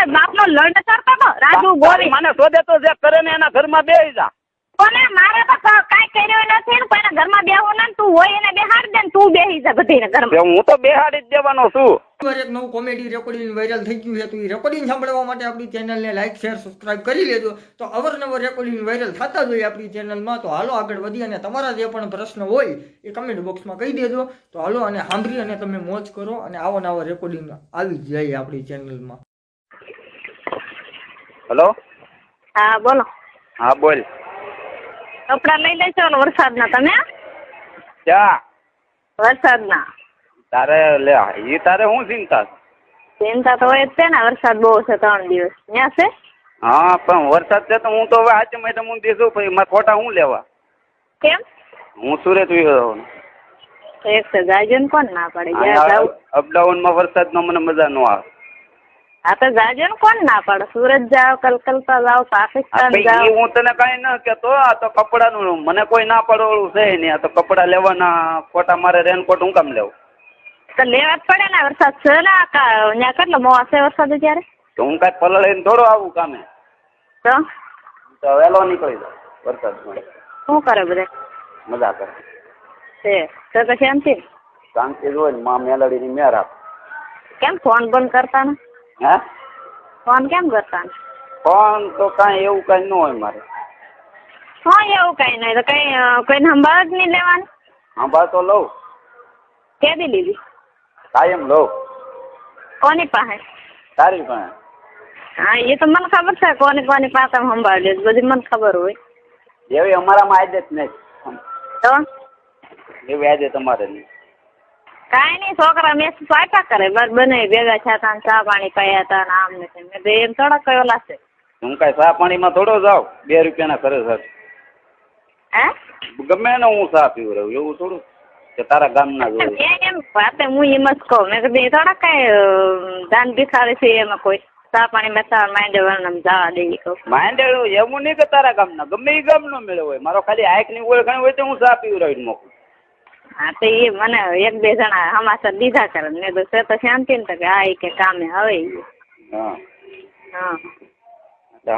હોય બાપનો લડ કરતો તો રાજુ ગોરી. મને શોધે તો જે કરે ને એના ઘરમાં બેસી જા. કોને? મારે તો કાઈ કર્યું નથી ને કોઈના ઘરમાં બેહવું ને તું હોય એને બેહાડી દે ને તું બેહી જા બધીને ઘરમાં. હું તો બેહાડી જ દેવાનો છું. એક નવું કોમેડી રેકોર્ડિંગ વાયરલ થઈ ગયું છે તો એ રેકોર્ડિંગ સાંભળવા માટે આપણી ચેનલને લાઈક શેર સબસ્ક્રાઇબ કરી લેજો. તો અવરનવર રેકોર્ડિંગ વાયરલ થતા જ હોય આપણી ચેનલમાં તો હાલો આગળ વધી અને તમારા જે પણ પ્રશ્ન હોય એ કમેન્ટ બોક્સમાં કહી દેજો. તો હાલો અને સાંભળી અને તમે મોજ કરો અને આવો નવા રેકોર્ડિંગ આવી જાય આપણી ચેનલમાં હેલો? હા બોલો. હા બોલ. કપડા લઈ લેજો ને વરસાદના તમે? ક્યાં? વરસાદના. તારે લે એ તારે શું ચિંતા ચિંતા તો હોય જ છે ને વરસાદ બહુ છે ત્રણ દિવસ. ત્યાં છે? હા પણ વરસાદ છે તો હું તો હવે આજે મેં હું દેશું પછી મારે ખોટા હું લેવા? કેમ? હું સુરત તો એક તો જાજો ને કોણ ના પડે? અપડાઉનમાં અપડાઉનમાં વરસાદનો મને મજા ન આવે. હા તો જાજો ને કોણ ના પડે? સુરત જાવ કલકત્તા જાવ પાકિસ્તાન જાવ હું તને કઈ ન કેતો આ તો કપડાનું મને કોઈ ના પડવાળું છે નહીં. આ તો કપડા લેવાના ખોટા મારે રેનકોટ હું કામ લેવું? તો લેવા જ પડે ને વરસાદ છે ને ત્યાં કેટલો મોં હશે વરસાદ ત્યારે તો હું કાંઈ પલળીને થોડો આવું કામે. તો? તો વહેલો નીકળી જાય વરસાદ શું કરે બધે? મજા કરે. છે. તો પછી શાંતિ શાંતિ જોઈ હોય ને માં મેલડીની મેર આપ. કેમ ફોન બંધ કરતા ને? હે? ફોન કેમ કરતા? ફોન તો કાંઈ એવું કાંઈ ન હોય મારે. હા એવું કઈ નહીં. તો કઈ કોઈને સંભાળ જ નહીં લેવાનું? સંભાળ તો લઉં. કેદી લીધી? કાયમ લઉં. કોની પાસે? તારી પાસે. હા એ તો મને ખબર છે કોની કોની પાસે સંભાળ લે બધી મને ખબર હોય. એવી અમારામાં આદત નહીં તો? એવી આદત અમારે નહીં કાંઈ નહીં છોકરા મેં સ્વાટા કરે. બસ બને ભેગા થયા હતા ચા પાણી પાયા હતા ને આમ ને મેં તો એમ થોડા કયો લાગશે હું કાંઈ ચા પાણીમાં થોડો જાઉં? બે રૂપિયાના કરે સર હે? ગમે ને હું ચા પીવું રહ્યું એવું થોડું? કે તારા ગામના જોયું મેં એમ વાતે હું એમ જ કહું. મેં કીધું થોડા કઈ દાન ભિખારી છે એમાં કોઈ. ચા પાણી બેસા માંડે વર્ણમ જવા દે કહું. માંડેલું એવું નહીં કે તારા ગામના. ગમે એ ગામનો મેળો હોય. મારો ખાલી આંખની ઓળખાણ હોય તો હું ચા પીવું રહ્યું મોકલું. હા તો એ મને એક બે જણા હમાસર દીધા કરે. મેં તો તો શાંતિ ને તો કે આ કે કામે હવે હા. હા.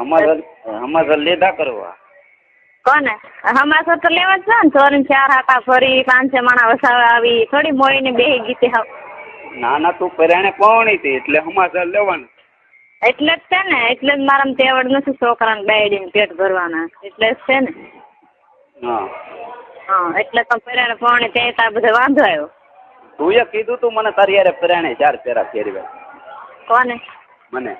અમારે અમારે લીધા કરવા? કોને? હમાસર તો લેવા જ છે ને ચોર ચાર હાટા ફરી પાંચ છ માણા વસાવે આવી થોડી મોઈને બેહી ગીતે હાવ. ના ના તું પરાણે પહોણી હતી એટલે હમાસર લેવાનું. એટલે જ છે ને એટલે જ મારા તેવડ નથી છોકરાને બેડીને પેટ ભરવાના. એટલે જ છે ને. હા. હા એટલે તો પરાણે પોણે તે તાર બધે વાંધો આવ્યો. તું એ કીધું તું મને તારી યારે પરાણે ચાર પેરા ફેરવે કોને? મને.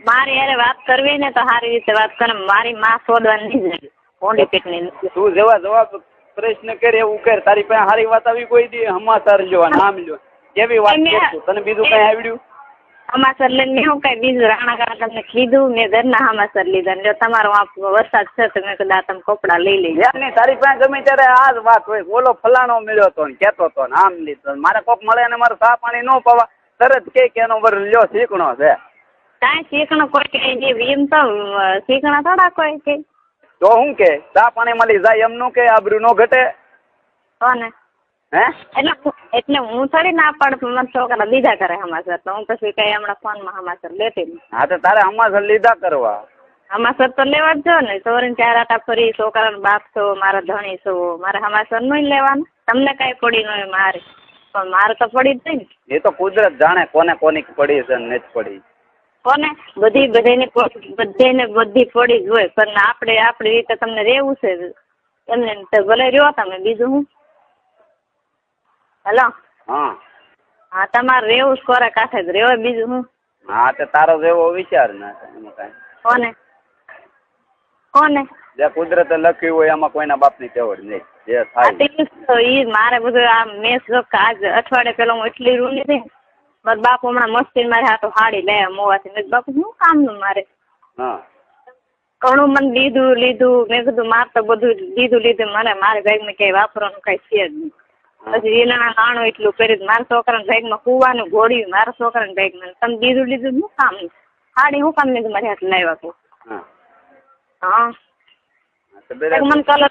મારી યારે વાત કરવી ને તો સારી રીતે વાત કરે મારી માં શોધવાની નહીં પોંડી પેટની તું જેવા જવાબ પ્રશ્ન કરે એવું કર તારી પાસે સારી વાત આવી કોઈ દી તાર લ્યો નામ લ્યો. કેવી વાત તને બીજું કઈ આવડ્યું? હમાસર લઈને હું કઈ બીજું રાણા કાકા તમને કીધું મેં ઘરના હમાસર લીધા જો તમારો આ વરસાદ છે તો મેં કીધું આ તમે કપડાં લઈ લેજો. નહીં તારી પાસે ગમે ત્યારે આ જ વાત હોય. બોલો ફલાણો મળ્યો તો ને કેતો તો ને આમ લીધો મારે કોક મળે ને મારે સા પાણી ન પવા. તરત કે કે એનો વર લ્યો શીખણો છે. કાંઈ શીખણો કોઈ કે એમ તો શીખણા થોડા કોઈ કે. તો શું કે સા પાણી મળી જાય એમનું કે આબરૂ નો ઘટે? હે એટલે હું- એટલે હું થોડી ના પાડું છોકરા લીધા કરે હમાસર. તો હું પછી કઈ હમણાં ફોનમાં હમાસર લેતી નહીં. હા તો તારે હમાસર લીધા કરવા. હમાસર તો લેવા જ જો ને. ચોરીને ચાર આટા ફરી છોકરાનો બાપ છો મારા ધણી છો. મારે હમાસર નહીં લેવાનું. તમને કાંઈ પડી ન હોય મારે. પણ મારે તો પડી જ નહીં ને. એ તો કુદરત જાણે કોને કોની પડી છે ને નથી પડી. કોને? બધી બધાને બધાને બધી પડી જ હોય. પણ આપણે આપણી રીતે તમને રહેવું છે. એમને ભલે રહ્યો તમે બીજું હું? હેલો? હા. હા તમારે રહેવું કોરે કાંઠે જ રહેવાય બીજું હું? હા તો તારો જેવો વિચાર ના એમાં કાંઈ. કોને? કોને? જે કુદરતે લખ્યું હોય એમાં કોઈના બાપની તેવડ નહીં. જે થાય ઈ મારે બધું આ મેં જો આજ અઠવાડિયે પેલો હું એટલી રૂલી હતી મારા બાપુ હમણાં મસ્તી મારે હાથો હાડી લે મોવાથી. મેં બાપુ શું કામનું મારે? હા. ઘણું મને લીધું લીધું મેં કીધું મારે તો બધું લીધું લીધું. મને મારે બેગમાં ક્યાંય વાપરવાનું કઈ છે જ નહીં. પછી એના નાણું એટલું કર્યું મારા છોકરાના બેગમાં કૂવાનું ગોળ્યું મારા છોકરાના બેગમાં તમે બીજું લીધું શું કામ હાડી શું કામ લીધું મારી હાથ લાવ્યા તું હા. મને કલર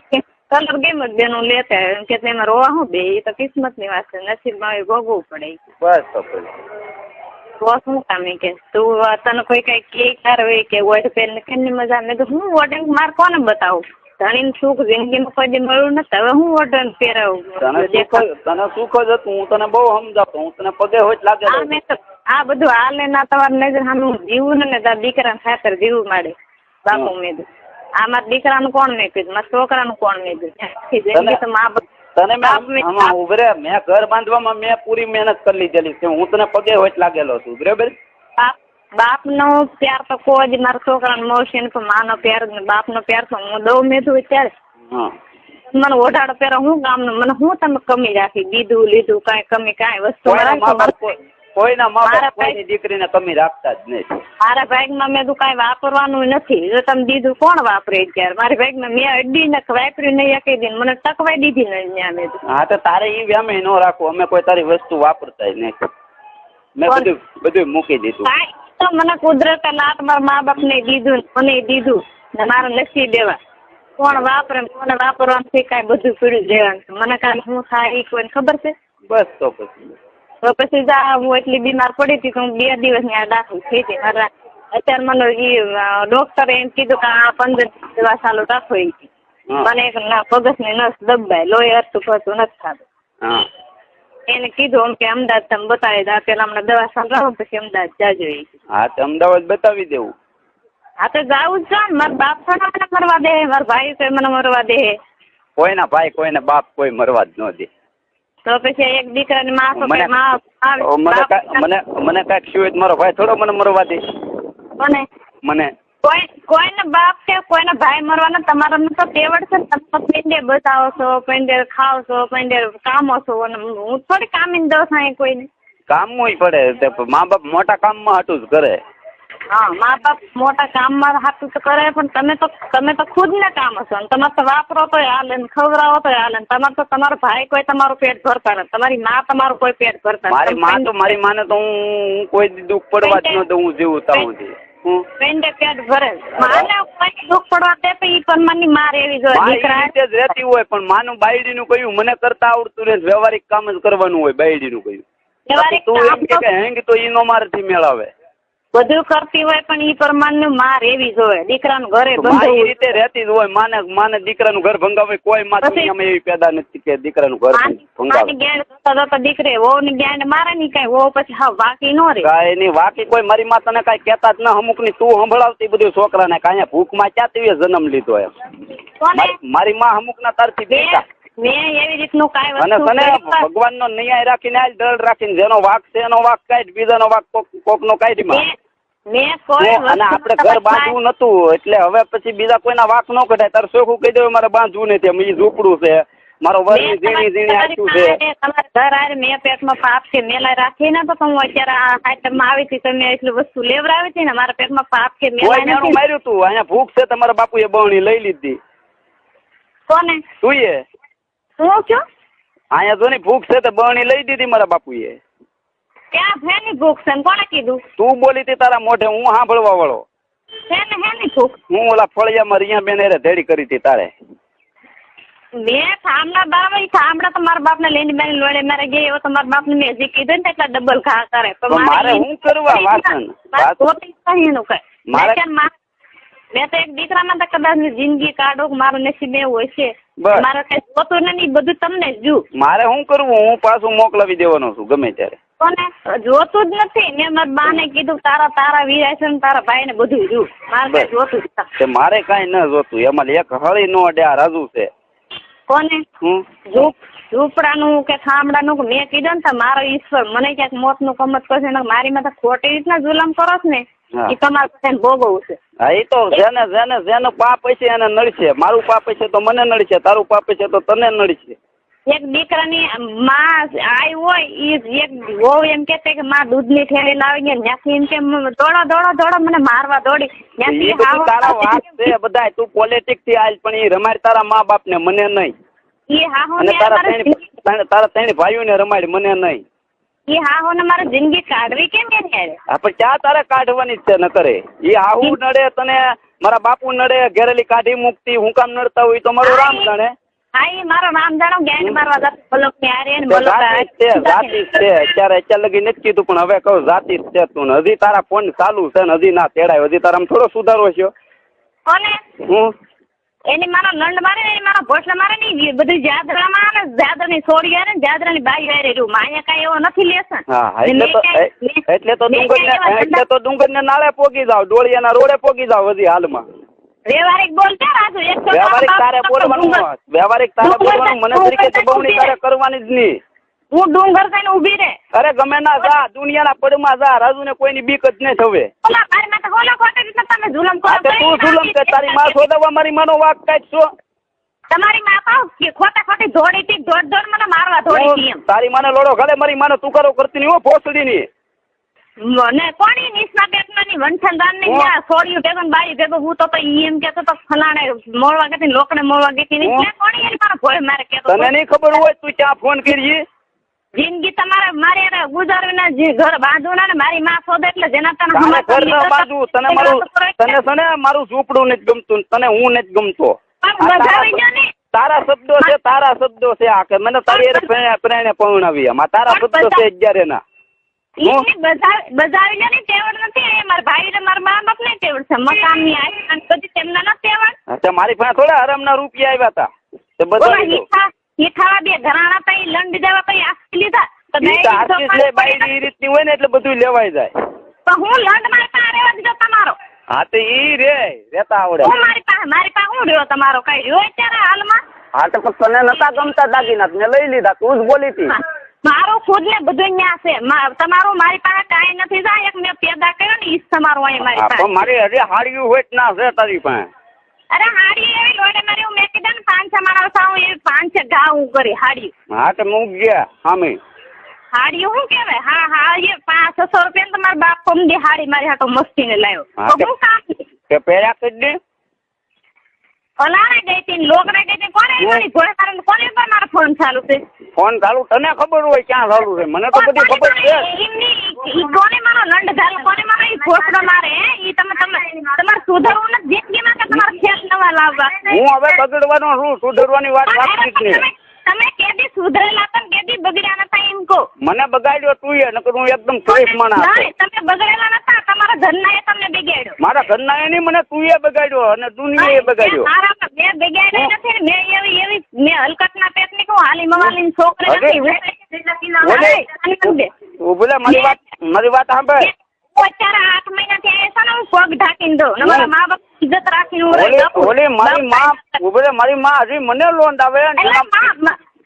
કલર ગેમ જ બેનું લેતા એમ કે એમાં રોવા હું બે? એ તો કિસ્મતની વાત છે. નસીબમાં એ ભોગવવું પડે બસ તો તો શું કામ કે? તું તને કોઈ કઈ કે કાર હોય કે વોટ પેન ને મજા? મેં તો હું વોટ મારે કોને બતાવું? ધણીને સુખ જિંદગીમાં કોઈ દી મળ્યું નથી હવે હું ઓઢ પહેરાવું તને સુખ જ- હતું હું તને બહુ સમજાવતો હું તને પગે હોય લાગે આ મેં તો આ બધું હાલે ના તમારી નજર સામે હું જીવું ને તારા દીકરાને ખાતર જીવું માડે બાપુ મેં. આ મારા દીકરાનું કોણ મેં કીધું? મારા છોકરાનું કોણ મેં કીધું? તો મા તને મેં ઉભરે મેં ઘર બાંધવામાં મેં પૂરી મહેનત કરી લીધેલી છે હું તને પગે હોય લાગેલો છું. બરાબર? બાપનો પ્યાર તો કોઈ જ મારા છોકરાને મળશે ને પણ માનો પ્યાર જ નો બાપનો પ્યાર તો હું દઉં મેં અત્યારે. ત્યારે મને ઓઢાડો પહેરો હું ગામનો મને હું તમે કમી રાખી? દીધું લીધું કાંઈ કમી કાંઈ વસ્તુ કોઈના મા બાપ કોઈના બાપ દીકરીને કમી રાખતા જ નહીં. મારા ભાગમાં મેં તો કાંઈ વાપરવાનું નથી. જો તમે દીધું કોણ વાપરે અત્યારે? મારી ભાગમાં મેં અડી ને વાપર્યું નહીં એક દિન મને ટકવાઈ દીધી ને ત્યાં મેં. હા તો તારે ઈ વ્યામે ન રાખવું. અમે કોઈ તારી વસ્તુ વાપરતા નહીં. મેં? બધું બધું મૂકી દીધું. તો મને કુદરતે લાટ મારા મા બાપ ને દીધું મને દીધું ને મારે લખી દેવા. કોણ વાપરે ને કોને વાપરવાનું છે કાંઈ બધું પીડ્યું દેવાનું મને કાંઈ હું થાય એ કોઈને ખબર છે? બસ તો પછી. તો પછી જા હું એટલી બીમાર પડી હતી કે હું બે દિવસ ત્યાં દાખલ થઈ હતી મારા અત્યારે મને ઈ ડોક્ટરે એમ કીધું કે આ પંદર દિવસ ચાલુ રાખો એ મને એક ના પગસની નસ દબાય. લોહી હરતું ફરતું નથી થતું. હા. એને કીધું કે અમદાવાદ તમે બતાવી દા. પેલા હમણાં દવા પછી અમદાવાદ જાજો હા તો અમદાવાદ બતાવી દેવું. હા તો જાવું જ છે ને. મારા બાપ મને મરવા દે. મારા ભાઈ છે મને મરવા દે. કોઈના ભાઈ કોઈના બાપ કોઈ મરવા જ ન દે. તો પછી એક દીકરાની માં મને મને મને કાંઈક શું મારો ભાઈ થોડો મને મરવા દે. કોને? મને કોઈ કોઈને બાપ કે કોઈને ભાઈ મરવાનો તમારો તો તેવડ છે તમે તો પેંડે બતાવો છો પેંડે ખાવ છો પેંડે કામો છો અને હું થોડી કામીને દઉં છું કોઈને. હોય પડે તે મા બાપ મોટા કામમાં હાટું જ કરે. હા મા બાપ મોટા કામમાં હાટું તો કરે પણ તમે તો તમે તો ખુદ ને કામ હશો ને તમારે તો વાપરો તોય હાલે ને ખવડાવો તોય હાલે ને તમારે તો તમારો ભાઈ કોઈ તમારું પેટ ભરતા નથી. તમારી મા તમારું કોઈ પેટ ભરતા નથી. મારી માં તો મારી માને તો હું કોઈ દુઃખ પડવા જ ન દઉં જેવું ત્યાં પેટ ભરે. માને કોઈ દુઃખ પડવા દે તો ઈ પણ મનની માર એવી દીકરા. રીતે જ રહેતી હોય પણ માનું બાયડીનું કહ્યું મને કરતા આવડતું રહે વ્યવહારિક કામ જ કરવાનું હોય બાયડીનું કહ્યું કયું તું એમ કે હેંગ તો ઈ નો મારથી મેળાવે. બધું કરતી હોય પણ ઈ પ્રમાણની માર એવી જોઈએ. દીકરાનું ઘરે માં એ રીતે રહેતી જ હોય. માને માને દીકરાનું ઘર ભંગાવે કોઈ માં દુનિયામાં એવી પેદા નથી કે દીકરાનું ઘર ભંગાવે. ગેંડ જોતા જોતા દીકરે વહુ ની ગેંડ મારે ની કઈ. વહુ પછી હા વાકી નો રે કાંઈ નહીં વાકી કોઈ મારી માં તને કઈ કેતા જ ના. અમુકની તું સંભળાવતી બધું છોકરાને કાંઈ ભૂખમાં ક્યાં તેવી જન્મ લીધો એમ. મારી- માં અમુક ના તારથી મેં પીતા મેં એવી રીતનું કાંઈ અને તને ભગવાનનો ન્યાય રાખીને આજ દળ રાખીને જેનો વાક છે એનો વાક કાઢ બીજાનો વાક કોક કોકનો કાઢી માં મેં કોઈ અને આપણે ઘર બાંધવું નતું એટલે હવે પછી બીજા કોઈના વાક ન કઢાય. તારે શોખું કહી દેવું મારે બાંધવું નથી. ઈ ઝૂંપડું છે. મારો વરની ઝીણી ઝીણી આચું છે. તમારે ઘર આરે મેં પેટમાં પાપ છે મેલા રાખી ને તો હું અત્યારે આ હાઈટમાં આવી હતી તમે એટલી વસ્તુ લેવડાવી હતી ને મારા પેટમાં પાપ છે મેલા નથી માર્યું તું? અહીંયા ભૂખ છે તમારા બાપુએ બહણી લઈ લીધી. કોને? તું એ શું કયો અહીંયા જો ની ભૂખ છે તો બહણી લઈ દીધી મારા બાપુએ. ક્યાં ફેની ભૂખ છે ને કોણે કીધું? તું બોલી હતી તારા મોઢે હું સાંભળવા વાળો. છે ને ભૂખ? હું ઓલા ફળિયામાં રિયા બેન એરે ધેડી કરી હતી તારે. મેં થાંભલા બરાબર થાંભલા તો મારા બાપને લઈને બેન લોડે મારે ગઈ એવો તો મારા બાપને મેં કીધું ને એટલા ડબલ ઘા કરે. તો મારે હું કરવા વાસન મારે મેં તો એક દીકરામાં તો કદાચ જિંદગી કાઢો મારું નસીબ એવું હશે. મારે કઈ જોતું નથી બધું તમને જ જુ મારે શું કરવું હું પાછું મોકલાવી દેવાનો છું ગમે ત્યારે. કોને? જોતું જ નથી. મેં મારા બાને કીધું તારા તારા વીરા છે ને તારા ભાઈ ને બધું જુ મારે કઈ જોતું જ નથી. તે મારે કાંઈ ન જોતું. એમાં એક હળી નો અડે આ રાજુ છે. કોને? ઝૂંપડાનું કે ખામડા નું મેં કીધું ને મારો ઈશ્વર મને ક્યાંક મોતનું કમત કરશે ને મારી માથે ખોટી રીતના જુલમ કરો ને. એ તમારે પાસે ભોગવવું છે. હા એ તો જેને જેને જેનું પાપ હશે એને નડશે. મારું પાપ હશે તો મને નડશે તારું પાપ હશે તો તને નડશે. એક દીકરાની માં આઈ હોય ઈ એક વહુ એમ કે કે માં દૂધની થેલી લાવી ત્યાંથી એમ કે દોડો દોડો દોડો મને મારવા દોડી. એ ત્યાંથી તારા વાત છે બધાય. તું પોલિટિક્સથી આલ પણ એ રમાડ તારા મા બાપ ને મને નહીં. ઈ હાહુ ને તારા ત્રણ તારા ત્રણ ભાઈઓને રમાડ મને નહીં. ઈ હાહો ને મારે જિંદગી કાઢવી કેમ કે? હા પણ ક્યાં તારે કાઢવાની છે ન કરે એ હાહુ નડે તને મારા બાપુ નડે ઘેરેલી કાઢી મૂકતી હું કામ નડતા હોય તો મારું રામ જાણે. હા એ મારો નામ જાણો જ્ઞાન મારવા જતો પલકની હારે ને તે બોલો જાતિ જ છે જાતિ છે. અત્યારે અત્યારે લગી નથી કીધું પણ હવે કહું જાતિ છે તું હજી તારા ફોન ચાલુ છે ને હજી ના તેડાય. હજી તારામાં થોડો સુધારો છે કોને? હું? એની મારો લંડ મારે ને એની મારો ભોસલા મારે ને બધી જાદરામાં ને જાદરા ની છોડી ને જાદરા ની બાઈ વારે રહ્યું. માયા કઈ એવો નથી લેસન. હા, એટલે તો એટલે તો ડુંગર ને એટલે તો ડુંગર ને નાળે પોગી જાવ ડોળિયાના રોડે પોગી જાવ હજી હાલમાં. વ્યવહારિક બોલતા રાજુ એક તો વ્યવહારિક તારે બોલવાનું વ્યવહારિક તારે બોલવાનું મને તરીકે તો તારે કરવાની જ નહીં. હું ડુંગર થઈને ઊભી રે અરે ગમે ના જા દુનિયાના પડમાં જા રાજુ ને કોઈની બીક જ નહીં થવે. ઓલા બારમાં તો ઓલા ખોટે રીતના તમે જુલમ કરો તે તું જુલમ કે તારી માં શોધવા મારી માનો વાક કાઈ છો? તમારી માં પાવ કે ખોટા ખોટી ધોડી થી દોડ દોડ મને મારવા દોડી હતી તારી માને લોડો ઘરે મારી માને કરો કરતી નહીં હો ભોસડી ની મને કોની નિસ્ના બેટનાની વંઠનદાનની હું? જ્યાં છોડ્યું ભેગો બાઈ ભેગો હું તો ઈ એમ કેતો તો ફલાણે મોળવા ગઈ લોકને મોળવા ગઈ હતી હું? કોની એની મારો ભોય મારે કેતો તને નહીં ખબર હોય તું ક્યાં ફોન કરી જિંદગી તમારે મારે એને ગુજારવી ના ઘર બાંધવું ના ને મારી માં શોધે એટલે જેના તને તારે ઘર ન બાંધવું તને મારું તને છે. ને મારું ઝૂંપડું નથી ગમતું તને હું નથી ગમતો. ને. તારા શબ્દો છે તારા શબ્દો છે આ કે મને તારી પ્રેરણા પવણાવી એમ. તારા શબ્દો છે અગિયાર એના બજાવી બજાવી ને તેવડ નથી એ મારા ભાઈ ને મારા મા બાપ ને તેવડ છે મકાનની આઈ બધી તેમના તેવડ. હા, મારી પાસે થોડા હરામના રૂપિયા આવ્યા હતા. તે ઓલા બધા હીઠા બે ઘરાણા તઈ લંડ દેવા આસી લીધા. તો તો ડાયરી આરતીસ લે બાયડી ઈ રીતની હોય ને એટલે બધું લેવાય જાય. તો હું લંડ મારી પાસે રહેવા દીધો તમારો. હા તો ઈ રે રેતા આવડે. હું મારી પાસે મારી પાસે હું રહ્યો તમારો? કઈ રહ્યો અત્યારે હાલમાં? હા તો તને નતા ગમતા દાગીના મેં લઈ લીધા તું જ બોલી હતી. મારું ખુદ ને બધું અહીંયા છે. તમારું મારી પાસે કાંઈ નથી જાય એક મેં પેદા કર્યો ને ઈ તમારું અહીં મારી પાસે. મારી હજી હાડ્યું હોય ના છે તારી પાસે. અરે હાડી એવી લોડે મારી હું મેં કીધું ને પાંચ છ મારા સાવ એ પાંચ છ ઘા હું કરી હાડી હા તો મૂક ગયા હામે. હાડી શું કેવાય હા હા એ પાંચ છસો રૂપિયા તમારા બાપ પમદી હાડી મારી હાટો મસ્તી ને લાવ્યો તો હું કામ કે પેલા કરી દે. ઓલાને ગઈ હતી ને લોકને ગઈ હતી કોને? મારી ઘોડે કોને પર મારો ફોન ચાલુ છે? ફોન ચાલુ? તને ખબર હોય ક્યાં ચાલુ છે? મને તો બધી ખબર છે. ઈ કોને મારો લંડ ચાલુ કોને મારો ઈ ઘોસડો મારે? હે? ઈ તમે તમે તમારે સુધારવું નથી? જિંદગીમાં કે તમારે ખેલ નવા લાવવા? હું હવે બગડવાનો છું સુધરવાની વાત વાત નહીં તમે કેદી સુધરેલા પણ કેદી બગડ્યા નતા એમ કહો. મને બગાડ્યો તું એ નકર હું એકદમ ફ્રેશ માણસ તમે બગડેલા નતા તમારા ઘરના એ તમને બગાડ્યો. મારા ઘરના એ નહીં મને તું એ બગાડ્યો અને દુનિયા એ બગાડ્યો. મારા મેં બગાડ્યો નથી ને મેં એવી એવી મેં હલકતના પેટની કહું હાલી મવાલી છોકરી અરે, નથી હું- ઓલે. તું ભલે મારી વાત મારી વાત સાંભળ. અત્યારે આઠ મહિનાથી આવ્યા છે ને હું પગ ઢાંકીને દઉં. ને. મારા મા બાપ ઇજ્જત રાખી હું ઓલી મારી માં ઉભરે મારી માં હજી મને લોન આવે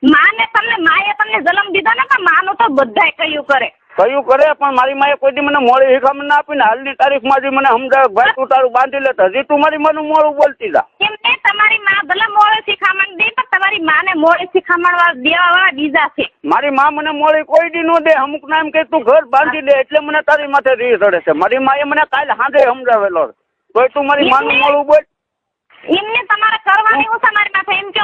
માને તમને માએ તમને જન્મ દીધો ને પણ માનું તો બધાય કયું કરે. કયું કરે પણ મારી માએ કોઈ દી મને મોડી શીખામણ ના આપી ને હાલની તારીખમાં હજી મને સમજાવે ભાઈ તું તારું બાંધી લે તો હજી તું મારી માનું મોડું બોલતી જા. કેમ કે તમારી માં ભલે મોડે શિખામણ દે પણ તમારી માને મોડે શિખામણ વાળા દેવા વાળા બીજા છે. મારી માં મને મોડી કોઈ દી નો દે અમુક ના એમ કે તું ઘર બાંધી દે એટલે મને તારી માથે રી રડે છે. મારી માએ મને કાલે સાંજે સમજાવેલો તોય તું મારી માનું મોળું બોલ. એમને તમારે કરવાની હું તમારી પાસે એમ કે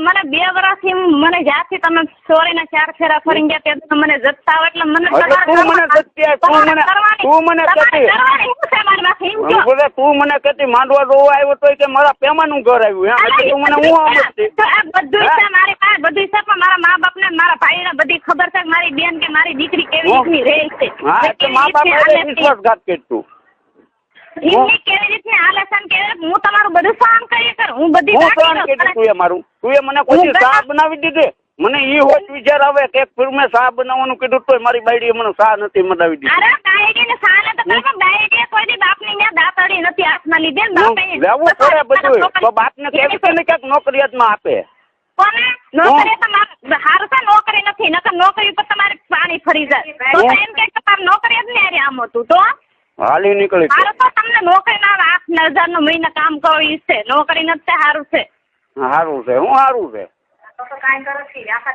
મને બે વર્ષથી મને જ્યારથી તમે સોરીના ચાર ફેરા ફરી ગયા ત્યારથી મને જતા આવો એટલે મને તું મને જતી તું મને- તું મને. બોલે તું મને કેતી માંડવા જોવા આવ્યો તોય કે મારા પેમાનું ઘર આવ્યું. એમ એટલે તું મને હું સમજતી બધું છે મારી પાસે બધું છે પણ મારા મા બાપ ને મારા ભાઈ ને બધી ખબર છે કે મારી બેન કે મારી દીકરી કેવી રીતની રહે છે. હા એટલે મા બાપ. વિશ્વાસઘાત કરતું એમની કેવી રીતની હાલે છે ને કેવી રીતે- હું તમારું બધું સહન કરી કરું હું બધી હું સહન કીધું તું એ મારું. તું એ મને કોઈ હું બનાવી દીધી. મને ઈ હોત વિચાર આવે કે એક ફિલ્મે શાહ બનાવવાનું કીધું તોય મારી બાઈડીએ મને શાહ નથી બનાવી દીધી. અરે ડાયરીને સાને તો તમે ડાયરીએ કોઈ દી બાપની ન્યા દાતડી નથી હાથમાં લીધી બાપે. લેવું પડે બધું તો બાપને કેવી ને ક્યાંક નોકરિયાતમાં આપે? કોને? નોકરી તો હારું છે નોકરી નથી. નકર નોકરી ઉપર તમારે પાણી ફરી જાય. તો તો એમ કે કે નોકરી જ નહીં આમ હતું તો? હાલી નીકળી. હારું તો તમને નોકરી ના આઠ હજાર નો મહિને કામ કરો ઈ છે. નોકરી નથી તે હારું છે. સારું છે હું સારું છે?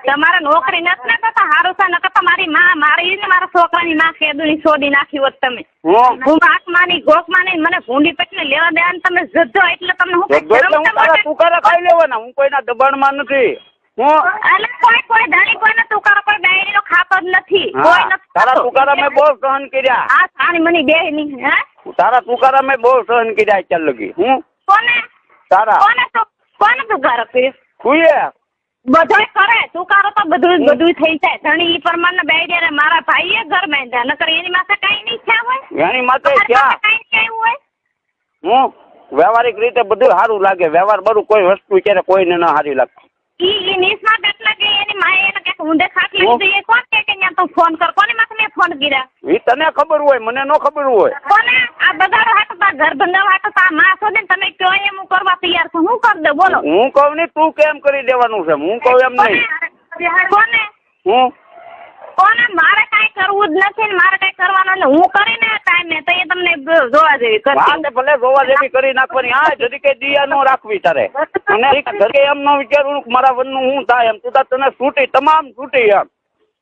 તમારે નોકરી નથી ને તો હારું છે નકર તમારી માં મારી ને મારા છોકરાની માં કેદુની છોડી નાખી હોત તમે. હું? હું આત્માની ગોકમાની મને ભૂંડી પેટને લેવા દેવા તમે જજો એટલે તમને હું કઈ જગ્યાએ એટલે હું તારા તુકારા ખાઈ લેવાના હું કોઈના દબાણમાં નથી. હું કોઈ કોઈ તુકારો કોઈ ડાયરીનો ખાતો જ નથી. કોઈ નથી તારા ખાતો. તુકારા મેં બહુ સહન કર્યા. આ સાની મની બે ની હે? તારા તુકારા મેં બહુ સહન કર્યા અત્યાર લગી. હું? કોને? તારા. કોને તો કોને તુકારો કર્યો તું એ? બધોય કરે. તું કરો તો બધું બધું થઈ જાય. ધણી ઈ પ્રમાણે બેડે રે મારા ભાઈએ ઘર બાંધ્યા. નકર એની માથે કઈ નહીં થયા હોય? એની માથે ક્યાં કાંઈ હોય? હું? વ્યવહારિક રીતે બધું સારું લાગે. વ્યવહાર બરું કોઈ વસ્તુ ક્યારે કોઈને ન સારી લાગતી. ઈ ઈ નિસ્માર્ટ એટલે કે એની માએ એને કે ઊંધે ખાટલી હું? લીધી. એ કોણ કે કે ન્યા તું ફોન કર? કોની માથે મેં ફોન કર્યા? એ તને ખબર હોય મને ન ખબર હોય. કોને? આ બગાડો હાટો તા ઘર ભંગાવા હાટો તા માં ને તમે કયો એમ હું કરવા તૈયાર છું. હું કર દે બોલો. હું કહું ને તું કેમ કરી દેવાનું છે? હું કહું એમ નહીં. કોને? હું? કોને? મારે કાંઈ કરવું જ નથી ને મારે કાંઈ કરવાનું ને હું કરીને ટાઈમે જોવા જેવી ભલે જોવા જેવી કરી નાખવાની. હા જરી કઈ દિયા નો રાખવી તારે. અને ઘરે એમ ન વિચારું મારા વનનું હું થાય એમ. તું તને છૂટી તમામ છૂટી એમ.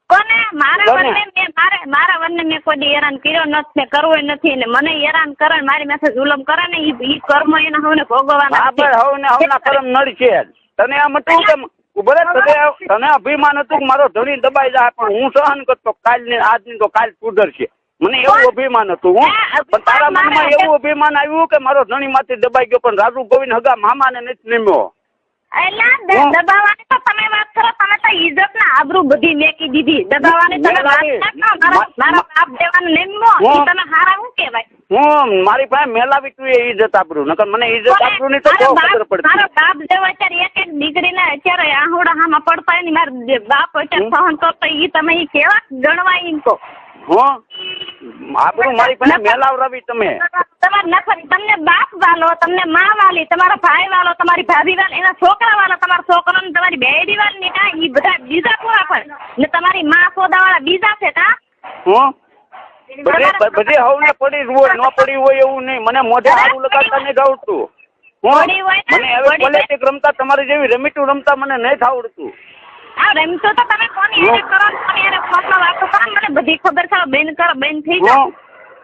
કોને? મારા? વનને મેં મારે મારા વનને મેં કોઈ હેરાન કર્યો નથી ને કરવો નથી ને મને હેરાન કરે મારી માથે જુલમ કરે ને ઈ કર્મ એના હવે ભોગવવાના. ભાઈ હવે ને હવના કરમ નડી છે. તને આ હતું કે ઉભરે તને તને અભિમાન હતું કે મારો ધણી દબાઈ જાય પણ હું સહન કરતો કાલ ને આજની તો કાલ સુધરશે. મને એવું અભિમાન હતું હું પણ તારા મનમાં એવું અભિમાન આવ્યું કે મારો ધણી માંથી દબાઈ ગયો પણ રાજુ ગોવિંદ હગા નથી નિમ્યો હું? તો ને આબરૂ બધી મેકી દીધી દબાવવાની તમે મેં વાત લાવી. ના કરો. મારા હું? હું પાસે મેલાવી તું એ ઇજ્જત આપરું નકર મને ઇજ્જત આપરું ની તો ખબર બાપ- મારો બાપ જેવો અત્યારે એક એક દીકરીને અત્યારે આહુડા હામાં પડતા હોય ને મારો બાપ અત્યારે? સહન કરતો ઈ તમે ઈ કેવા ગણવાય ઈ તો હું આપણું મારી પાસે રવિ તમે. તમારે નફર તમને બાપ વાલો તમને માં વાલી તમારો ભાઈ વાલો તમારી ભાભી વાલી એના છોકરા વાલો તમારા છોકરો ને તમારી બેડી વાલ ને કાં ઈ બધા બીજા પૂરા? પણ ને તમારી માં સોદા વાળા બીજા છે કા? હું? બધી બધી હવને પડી રોડ હોય ન પડી હોય એવું નહીં. મને મોઢે સારું લગાડતા નહીં આવડતું. હું? મને હવે પોલિટિક રમતા તમારી જેવી રમીટું રમતા મને નહીં આવડતું. આ રમતો તો તમે કોની હારે કરો ને કોની હારે ફોનમાં વાતો કરો ને મને બધી ખબર છે? બેન કરો બેન થઈ જાઓ. હું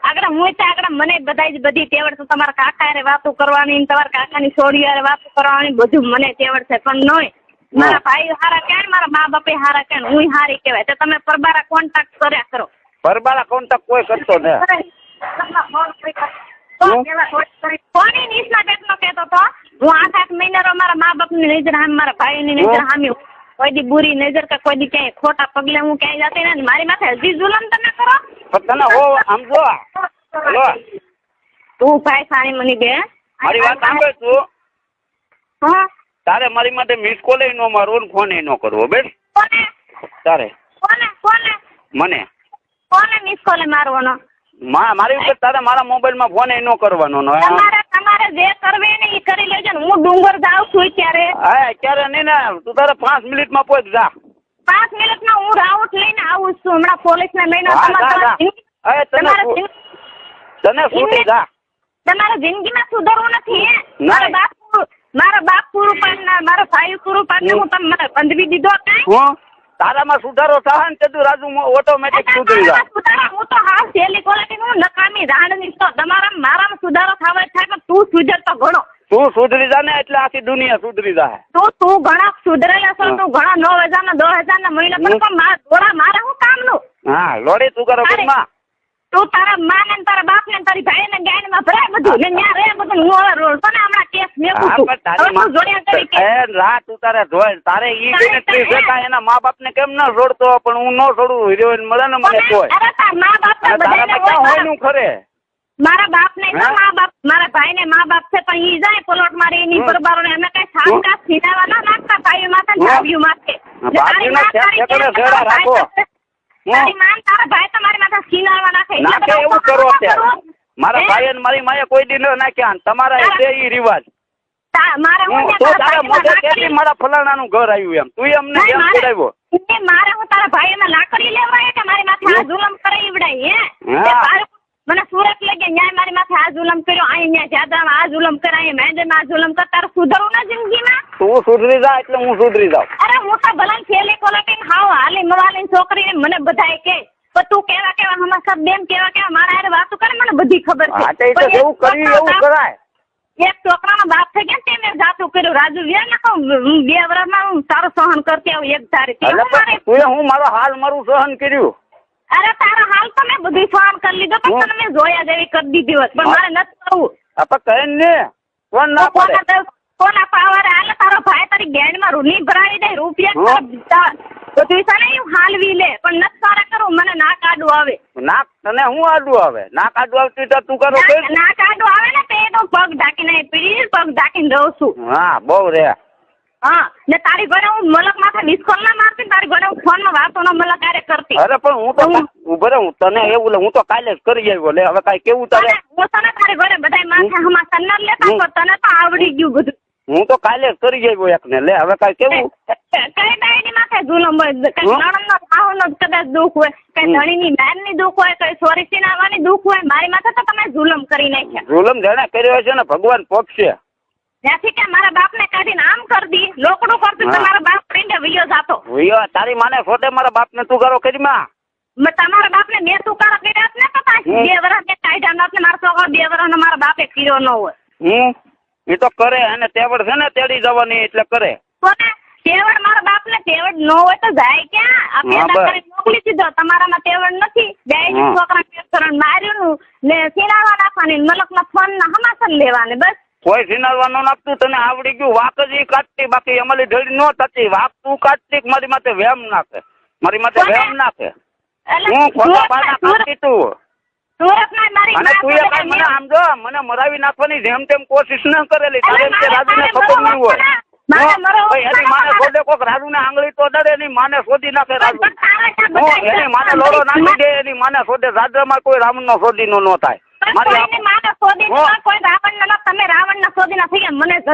આગળ હું તો આગળ મને બધાય જ બધી તેવડ છે તમારા કાકા હારે વાતો કરવાની ને તમારા કાકાની છોડી હારે વાતો કરવાની બધું મને તેવડ છે. પણ નોય મારા ભાઈ હારા ક્યાં ને મારા મા બાપે હારા ક્યાં હું હારી કહેવાય. તો તમે પરબારા કોન્ટેક્ટ કર્યા કરો. પરબારા કોન્ટેક્ટ કોઈ કરતો ને? હું? કોની નીચના પેટનો કહેતો તો? હું આઠ આઠ મહિના મારા મા બાપની નજર સામે મારા ભાઈની નજર હું? કોઈ દી બુરી નજર કે કોઈ દી ક્યાંય ખોટા પગલે હું ક્યાંય જતી નથી. મારી માથે હજી જુલમ તમે કરો? પણ તને હો આમ જો હેલો. તું ભાઈ સાણી મની બે મારી વાત સાંભળ તું. હા. તારે મારી માટે મિસ કોલ નો મારો ને ફોન નો કરવો બેસ કોને? તારે. કોને? કોને? મને. કોને મિસ કોલે મારવાનો? મા- મારી ઉપર તારે મારા મોબાઈલમાં ફોન નો કરવાનો નો. તમારે તમારે જે કરવી ને એ કરી લેજો ને. હું ડુંગર જાઉં છું ત્યારે હા અત્યારે નહીં ને. તું તારે પાંચ મિનિટમાં પહોંચ જા. પાંચ મિનિટમાં હું રાઉટ લઈને આવું છું. હમણાં પોલીસ ને લઈને. તને તમારે જિંદગી- માં છૂટી જા. તમારે જિંદગીમાં સુધરવું નથી મારા બાપ મારા બાપ પૂરું પાડનાર મારો ભાઈ પૂરું પાડનાર. હું તમને મને બંધવી દીધો કાંઈ? હું તારામાં સુધારો થાય ને તે તું રાજુ ઓટોમેટિક સુધરી જાય સુધારો હું તો હા સેલી ક્વોલિટી નું નકામી રાંડની તો તમારા મારામાં સુધારો થવા જ થાય પણ તું સુધરતો ઘણો. તું સુધરી જા ને એટલે આખી દુનિયા સુધરી જાય તું તું ઘણા સુધરેલા છો તું ઘણા નવ હજાર ના દસ હજાર ના મહિના પણ મારા મારા હું કામનું હા લોડી તું કરો અરે. તું તારા માં ને તારા બાપ ને તારી ભાઈ ને ગાયમાં ભરાય બધું. ને ન્યા રે બધું. હું હવે રોડ પણ હમણાં કેસ મેકું હા છું. તારી હવે તું જોડ્યા કરી કે રા તું તારે જોઈ તારે ઈ તારે- ગણતરી જતા એના મા બાપ ને કેમ ન છોડતો પણ હું ન છોડું હિરોઈન મળે ને મને કોઈ અરે તાર મા બાપ ને બધાને હોયનું ખરે. મારા બાપ ને તો મા બાપ મારા ભાઈ ને મા બાપ છે પણ ઈ જાય પલોટ મારી એની. પરબારો ને અમે કઈ. સાત કાસ છીનાવા ના નાખતા? ભાઈઓ માથે ને હમ. માથે. તારી માં તારી ભાઈ રાખો. સાથે- તારી માં તારા ભાઈ તમારી માથે છીનાવા નાખે. નાખે એવું કરો અત્યારે. મારા ભાઈ અને મારી માએ કોઈ દી ન નાખ્યા તમારા ઈ રિવાજ. મારા ફલાણા ને ઘર આવ્યું એમ. તું એમને એમ કરાવ્યો ને મારે હું તારા ભાઈઓને લાકડી લેવડાય કે મારી માથે આ જુલમ કરે ઈવડાય હે? મને સુરત લઈ ગયા ન્યાય મારી માથે આ જુલમ કર્યો અહીં ન્યાય જાદરામાં આ જુલમ કરાય મેં આ જુલમ કરતા તારે સુધરવું ના જિંદગીમાં? તું સુધરી જા એટલે હું સુધરી જાઉં. અરે હું તો ભલા ફેલી કોલેટી હાવ હાલી મવાલી છોકરીને મને બધાય કે પણ તું કેવા કેવા હમાસા બેન કેવા કેવા મારા હારે વાતો કરે મને બધી ખબર છે. હા તો એવું કરી એવું કરાય. એક છોકરાનો બાપ થઈ ગયા તે મેં જાતું કર્યું. રાજુ વ્યા ના કહું બે વર્ષમાં હું તારું સહન કરતી આવું એક ધારે. તે હું મારે હાલ મારું સહન કર્યું. અરે તારો હાલ તો મેં બધું સહન કરી લીધો પણ તને મેં જોયા જેવી કરી દીધી હોત. પણ. મારે નથી કરવું. આપણે કહે ને કોણ ના પડે. કોના પાવર હાલે તારો ભાઈ તારી ગેંડમાં રૂની ભરાવી દે રૂપિયા તો તું છે એવું હાલવી લે પણ નથી સારા કરું મને ના કાઢવું આવે. ના તને હું આડું આવે? ના કાઢું આવતી તો તું કરો ના ના આવે ને તે તો પગ ઢાંકીને પીડી પગ ઢાંકીને રહું છું. હા બહુ રે. હા ને તારી ઘરે હું મલક માથે મિસકોલ ના મારતી તારી ઘરે હું ફોનમાં વાતો નો મલક આરે કરતી. અરે પણ હું તો ઉભરે હું તને એવું લે હું તો કાલે જ કરી આવ્યો લે હવે કાંઈ કેવું તારે? હું તને તારી ઘરે બધાય માથે હમા સન્નર લેતા તને તો આવડી ગયું બધું. હું તો કાલે કરી આવ્યો એકને. લે હવે કાંઈ કેવું? કઈ ડાયની માથે જુલમ હોય. કઈ હં? નણંદ નો સાહુ નો કદાચ દુઃખ હોય કઈ. ધણીની બેનની દુઃખ હોય કઈ સોરી સિનાવાની દુઃખ હોય મારી માથે તો તમે જુલમ કરી નાખ્યા. જુલમ જેને કર્યો છે ને ભગવાન પોપશે ત્યાંથી કે મારા બાપ ને કાઢીને આમ કરી દી લોકડું કરતી તો મારા બાપ પીંડે વિયો જાતો. વિયો તારી માને ખોટે મારા બાપને તું કરો કરી માં. મ- તમારા બાપ ને બે તુકારા કર્યા ને તો પાછી. બે વર્ષ ને કાઢ્યા નથી મારા છોકરો બે વર્ષ મારા બાપે કર્યો ન હોય. એ તો કરે અને તેવડ છે ને તેડી જવાની એટલે કરે. તેવડ મારા બાપ ને તેવડ ન હોય તો જાય ક્યાં? આ હા, પેદા બસ. કરી મોકલી દીધો. તમારામાં તેવડ નથી. જાય છોકરા માર્યું ને સીનાવા નાખવાની મલક ના ફોન ના હમાસન લેવાને બસ. કોઈ સિનારવાનું નાખતું તને આવડી ગયું. વાક જ કાઢતી બાકી અમારી ઢળી ન થતી. વાક તું કાઢતી મારી માથે વેમ નાખે? મારી માથે? વેમ નાખે? હું ખોટા પાડા કાઢતી તું. સુરતમાં મારી અને તું એ કાંઈ મને આમ જો મને મરાવી નાખવાની જેમ તેમ કોશિશ ન કરેલી. તારે કે રાજુને ખબર નહીં હોય. મારે હો? મરવું ભાઈ એની માને શોધે કોક રાજુને આંગળી તો દડે એની માને શોધી નાખે રાજુ એની માને નાખી દે એની માને શોધે. કોઈ ન.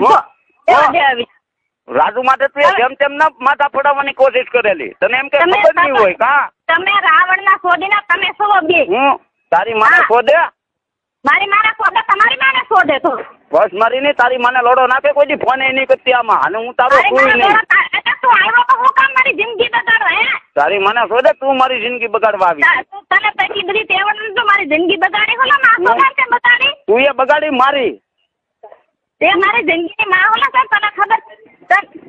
ના, ના, તમે. રાજુ માટે તું જેમ તેમ ના માથા ફોડાવવાની કોશિશ કરેલી. તને એમ કે તમે ખબર નહીં હોય કા? તમે રાવણના શોધીને તમે શું બે હું તારી માને. શોધે? મારી માને શોધે તમારી માને શોધે તો. બસ મારી નહીં તારી માને લોડો નાખે કોઈ દી ફોન નહીં કરતી આમાં. અને હું તારો કોઈ નહીં. તારી મને શોધે તું મારી જિંદગી બગાડવા આવી? તું તને પૈકી બધી તેવડ મારી જિંદગી બગાડી? તું એ બગાડી મારી. તે મારી જિંદગીની માં હોલા સાહેબ તને ખબર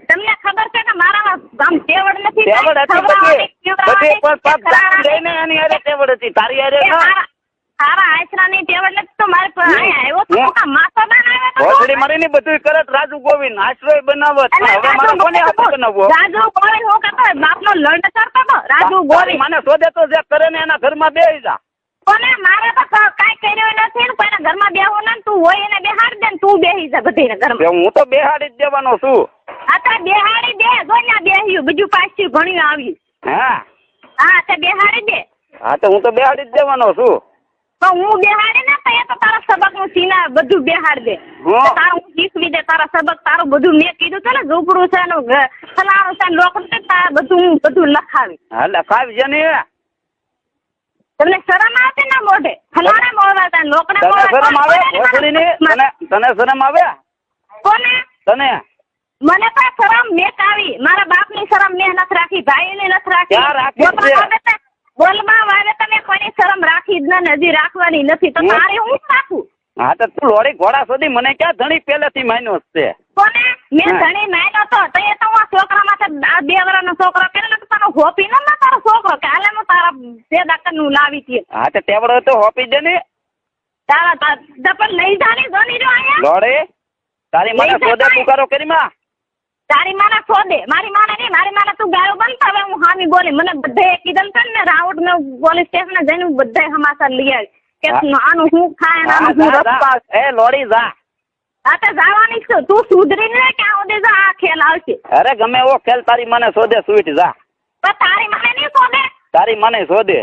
તમને ખબર છે કે મારા આમ તેવડ નથી તેવડ હતી બધી બધી પીવડાવવાની, પર લઈને આની અરે એની હતી તારી અરે ના. તારા આશરાની તેવડ નથી તો મારે અહીંયા આવ્યો તો માથો તો ભોસડી મારી? ની બધું કરત રાજુ ગોવિંદ આશ્રય બનાવત. હવે મારે કોને હાથે બનાવવો? રાજુ ગોવિંદ હું કરતો બાપનો લડ કરતો હતો રાજુ ગોવિંદ. મને શોધે તો જે કરે ને એના ઘરમાં બેસી જા. કોને? મારે તો કાઈ કર્યું નથી ને કોઈના ઘરમાં બેહવું ના તું હોય એને બેહાડી દે ને તું બેહી જા બધાને ઘરમાં. હું તો બેહાડી જ દેવાનો છું. હા તો બેહાડી દે જોઈને બેહ્યું બીજું પાછું ઘણું આવ્યું. હા. હા તો બેહાડી દે. હા તો હું તો બેહાડી જ દેવાનો છું. તો હું બેહાડી ના તો એ તો તારા સબકનું સીના બધું બેહાડ દે. તારું હું શીખવી દે તારા સબક તારું બધું મેં કીધું છે ને ઝૂપડું છે ને ફલાણું છે ને લોકડું છે તારા બધું હું બધું લખાવી હા લખાવી છે ને તમને શરમ આવતી ને મોઢે? ફલાણે મોઢા લોકડે તને શરમ આવે? ભોસડી તને તને શરમ આવે? કોને? તને? મને પણ શરમ મેક આવી મારા બાપની શરમ મેં નથી રાખી ભાઈની નથી રાખી? બોલમાં વાવે તમે કોઈની શરમ રાખી જ ન હજી રાખવાની નથી. તો મારે હું રાખું? હા તો તું લોડી ઘોડા સુધી મને ક્યાં ધણી પહેલેથી માન્યો છે? કોને? મેં. ધણી માયનો તો તો એ તો હું આ છોકરા માથે બે વરાનો છોકરો પેલો તો તારો હોપી ન ના તારો છોકરો કાલે હું તારા પેદા નું લાવી હતી હા તો ટેવડો તો હોપી દે ને? તારા દપન લઈ જાની જોની જો આયા લોડી? તારી મને તારી. તું કરો કરી માં. તારી માને શોધે મારી માને નહીં મારી માને તું ગાયો બનતા હવે હું હામી બોલી. મને બધે કીધું છે ને રાઉટ ને પોલીસ સ્ટેશન જઈને બધે બધાય સમાચાર લઈ આવી. કે આનું હું ખાય આનું હું રસ એ લોડી જા. હા તો જવાની છું. તું સુધરી ને ક્યાં સુધી જા આ ખેલ આવશે. અરે ગમે એવો ખેલ તારી મને શોધે સ્વીટ જા. પણ તારી મને નહીં શોધે? તારી મને શોધે.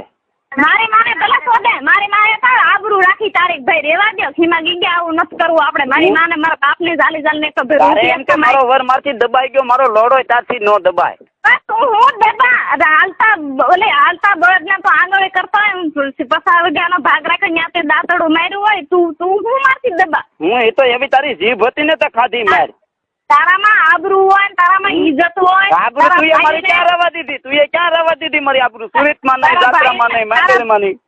મારી માને ભલે શોધે. મારી માને તાર આબરૂ રાખી તારીખ ભાઈ રેવા દે ખીમા ગીગ્યા આવું નથી કરવું આપણે. મારી માને મારા બાપને જાલી જાલી ને તો ભાઈ તારે એમ કે મારો વર મારથી દબાઈ ગયો મારો લોડો ત્યાંથી નો દબાય. હું અરે હાલતા ઓલે હાલતા બળદ ને તો આંગળે કરતા હોય પસાર વાગ્યાનો ભાગ રાખે ત્યાં તે દાંતડું માર્યું હોય તું તું હું મારથી દબા હું એ તો એવી તારી જીભ હતી ને તો ખાધી માર. તારામાં આબરૂ હોય ને તારામાં ઈજ્જત હોય આબરૂ તું એ મારી ક્યાં રવા દીધી? તું એ ક્યાં રવા દીધી મારી આબરૂ? સુરતમાં નહીં તારા જાત્રામાં નહીં માંડલમાં નહીં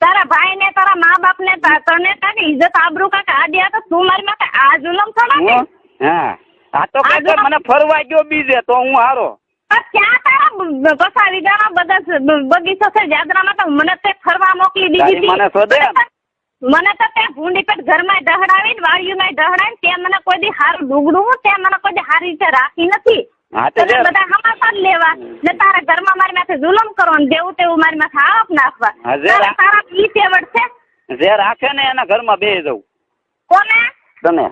તારા ભાઈ ને તારા મા બાપ ને તને કાંઈક ઈજ્જત આબરૂ કાંઈક આ તો તું મારી માથે આ જુલમ થોડા હા? આ તો કે મને ફરવા ગયો બીજે તો હું હારો. પણ ક્યાં તારા બ- પસા બધા બગીચો છે જાદરામાં તો મને તે ફરવા મોકલી દીધી મને તો તે ભૂંડી પેટ ઘરમાં દહડાવીને વાડીઓમાં દહડાવીને તે મને કોઈ દી હારું ડુગડું તે મને કોઈ દી હારી રીતે રાખી નથી. હા તો તમે બધા સમાચાર લેવા. ને તારા ઘરમાં મારી માથે જુલમ કરો ને જેવું તેવું મારી માથે આરોપ નાખવા. તારા ઈ તેવડ છે? જે રાખે ને એના ઘરમાં બે જવું કોને? તને.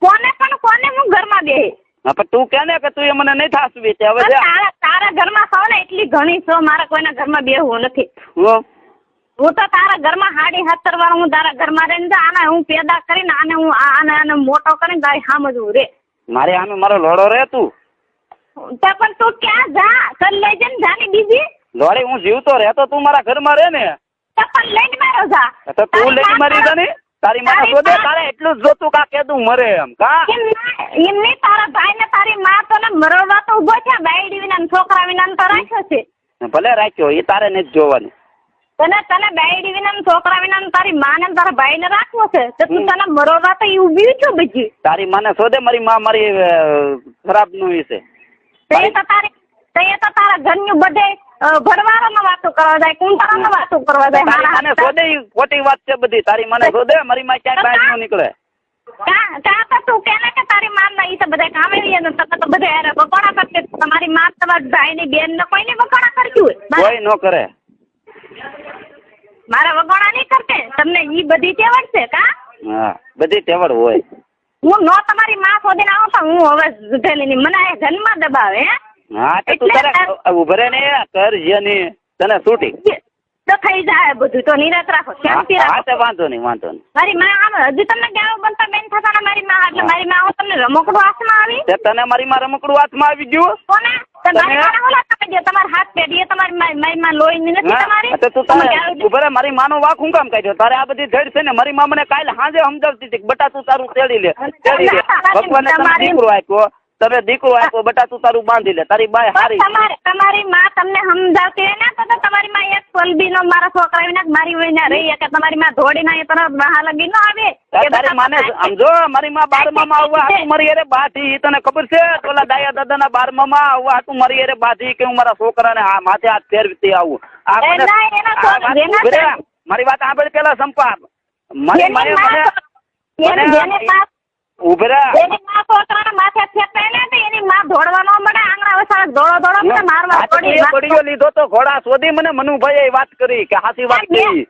કોને પણ કોને હું ઘરમાં બેહી? હા પણ તું કે ને કે તું એ મને નહીં થાસવી તે હવે તારા તારા ઘરમાં ખાવ ને એટલી ઘણી છો મારા કોઈના ઘરમાં બેહવું નથી. હું. હું તો તારા ઘરમાં હાડી હાથર વાર હું તારા ઘરમાં રહીને જા આને હું પેદા કરીને આને હું આને આને મોટો કરીને તારી સમજવું રે. મારે સામે મારો લોડો રે તું. તો પણ તું ક્યાં જા? કર લઈ જઈને જાની બીજી. લોડી હું જીવતો રહેતો તું મારા ઘરમાં રહે ને. તો પણ લઈને મારો જા. તો તું લઈ મારી જા ને. તારી માં શોધે? તારે એટલું જ જોતું કા કેદું મરે એમ કા? એમ નહીં તારા ભાઈ ને તારી માં તો ને મરવા તો ઊભો છે બાયડી વિના છોકરા વિના ને તો રાખ્યો છે. ભલે રાખ્યો એ તારે નથી જોવાની. તને તને બાયડી વિના છોકરા વિના ને તારી માં ને તારા ભાઈ ને રાખવો છે તો તું તને મરવા તો એ ઊભી છો બીજી. તારી માને શોધે મારી માં મારી ખરાબનું વિશે. તો તો તારી તો તો તારા ઘરનું બધે ભરવારોમાં વાતો કરવા જાય વાતો કરવા જાય. તારી મારા માને શોધે ખોટી વાત છે બધી. તારી માને શોધે મારી માં ક્યાંય બહાર નો નીકળે? કા કા તો તું કે કે તારી માં ના ઈ તો બધા કામે ને તમે તો બધા યાર બકોડા કરતે તમારી માં તમારા ભાઈ ની બેન ને કોઈને બકોડા કરતી હોય? કોઈ નો કરે. મારા વગોડા નહીં કરતે? તમને ઈ બધી ટેવડ છે કા? હા બધી ટેવડ હોય. હું નો તમારી માં શોધીને આવું તો હું હવે ની મને જન્મ દબાવે હે? હા તો તું તારે ઉભરે ને કર જેની તને છૂટી. તો થઈ જાય બધું તો નિરાત રાખો શાંતિ હા તો વાંધો નહીં વાંધો નહીં. મારી માં આમ હજુ તમને ગાવ બનતા બેન થતા ને મારી માં? એટલે મારી માં હું તમને રમકડું હાથમાં આવી? તે તને મારી માં રમકડું હાથમાં આવી ગયું? કોને? મારી ની માનો વાક હું કામ કાઢ્યો? તારે આ બધી ધડ છે ને મારી મા મને કાલે હાજે સમજાવતી હતી બટા તું તારું તેડી લે તેડી લે. ભગવાન દીકરો આપ્યો. તમે દીકરો આપ્યો બટા તું તારું બાંધી લે તારી બાય હારી તમારી તમારી માં તમને સમજાવતી હોય ને તો તમારી માં એક પલબી નો મારા છોકરા વિના મારી વિના રહી કે તમારી માં ધોડી ના તરફ બહાર લગી ન આવે. તારી માને સમજો મારી માં બારમા માં આવવા હાથું મારી અરે બાધી. તને ખબર છે ઓલા દાયા દાદા ના બારમા માં આવવા હાથું મારી અરે બાધી કે હું મારા છોકરાને આ માથે હાથ ફેરવતી આવું. ના, મારી વાત સાંભળ પેલા સંપા મારી મને તો- એની- મને- જેની માં ઊભી રહે. જેની માં છોકરાના માથે ફેંકાય ને તો એની માં દોડવા ન મળે આંગણા વસાવે દોડો મારવા પડી પડીયો લીધો તો ઘોડા શોધી મને મનુભાઈએ વાત કરી કે હાચી વાત કરી.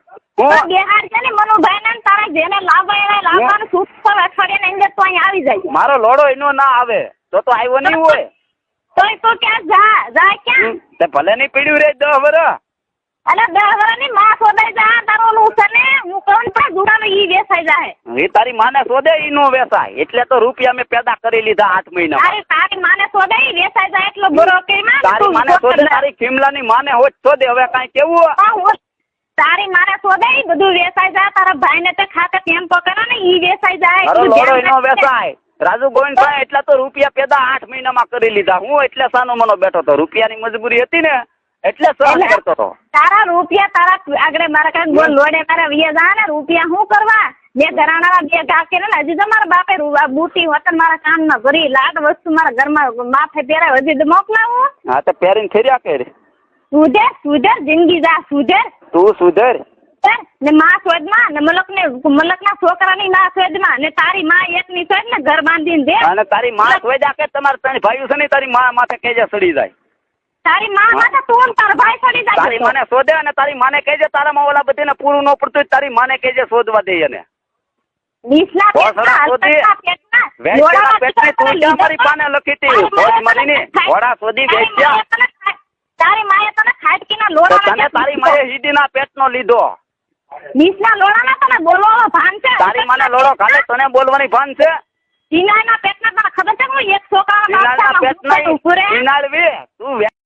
મારો લોડો એનો ના આવે તો તો આવ્યો નહીં હોય. તો ક્યાં જા જા ક્યાં? તે ભલે નહીં પીડ્યું રે દહ વરસ. અને દસ વર્ષની માં શોધાઈ જા તારો ઓલું છે ને હું કહું પણ જુડાનું ઈ વેસાઈ જાય એ તારી માને શોધે ઈ નો વેસાય. એટલે તો રૂપિયા મેં પેદા કરી લીધા આઠ મહિના તારી તારી માને શોધે ઈ વેસાઈ જાય એટલો બુરો કે માં તારી માને શોધે તારી ખીમલાની માને હોત શોધે. હવે કાંઈ કેવું તારી માને શોધે ઈ બધું વેસાઈ જાય. તારા ભાઈને તે ખાતે કેમ પકડે ને ઈ વેસાઈ જાય. રાખજે. વેસાય. રાજુ ગોવિંદભાઈ એટલા તો રૂપિયા પેદા આઠ મહિનામાં કરી લીધા. હું એટલે સાનો મનો બેઠો તો રૂપિયાની મજબૂરી હતી ને એટલે સહન કરતો હતો. તારા રૂપિયા તારા આગળ મારા કાંઈ બોલ લોડે મારા વિયે જા ને રૂપિયા શું કરવા? બે ઘરાણા બે ઘા કે હજી તો મારા બાપે બુટી વતન મારા કામ ના કરી લાડ વસ્તુ મારા ઘરમાં માથે પહેરાય હજી તો મોકલાવું? હા તો પહેરીને ફેર્યા કર. સુધર સુધર જિંદગી જા સુધર. તું સુધર. ને માં શોધમાં ને મલક ને મલક ના છોકરાની માં શોધમાં ને તારી માં એકની શોધ ને ઘર બાંધીને દે. અને તારી માં સોયદા કે તમારે ત્રણ ભાઈઓ છે ને તારી માં માથે કેજા સડી જાય. તારી માં માથે તું ને તારા ભાઈ છોડી જાય તારી મને શોધે અને તારી માને કહેજે તારામાં ઓલા બધીને પૂરું ન પડતું તારી માને કહેજે શોધવા દે એને? તારી તને તારી તારી તારી બોલવાનો ભાન છે? તારી ચીનાના પેટના તને ખબર છે હું એક છોકરા પેટના તું